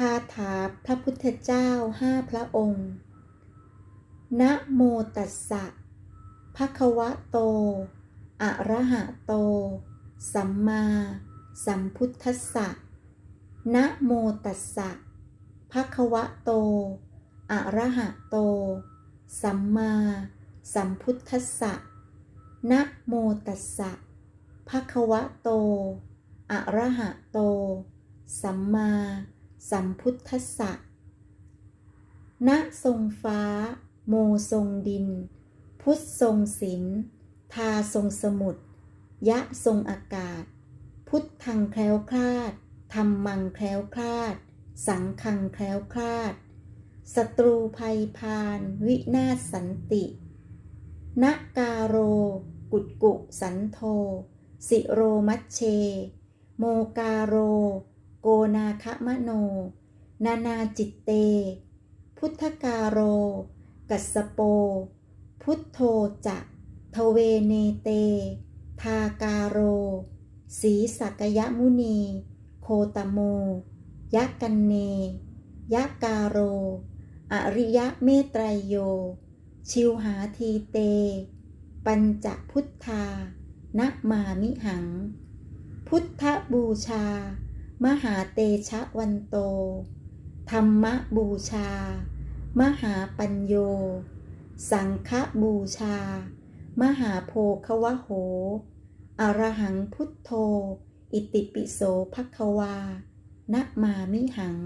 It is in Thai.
คาถาพระพุทธเจ้าห้าพระองค์ นะโมตัสสะภะคะวะโต อะระหะโต สัมมาสัมพุทธัสสะ นะโมตัสสะภะคะวะโต อะระหะโต สัมมาสัมพุทธัสสะ นะโมตัสสะภะคะวะโต อะระหะโต สัมมา สัมพุทธสสะณทรงฟ้า โมทรงดิน พุทธทรงศิลทาทรงสมุทรยะทรงอากาศ พุทธังแคล้วคลาดธรรมังแคล้วคลาด สังฆังแคล้วคลาดศัตรูภัยพาน วินาศสันตินกาโร กุดกุสันโท สิโรมัชเช โมกาโร โกนาคมโน นานาจิตเต พุทธกาโร กัสโป พุทโธจะทเวเนเต ทากาโร สีสักยมุนี โคตโม ยักกันเน ยักกาโร อริยะเมตไตรโย ชิวหาทีเต ปัญจพุทธานะมามิหัง พุทธบูชา มหาเตชะวันโต ธรรมบูชา มหาปัญโย สังฆบูชา มหาโพควะโห อรหังพุทโธ อิติปิโสภควา นะมามิหัง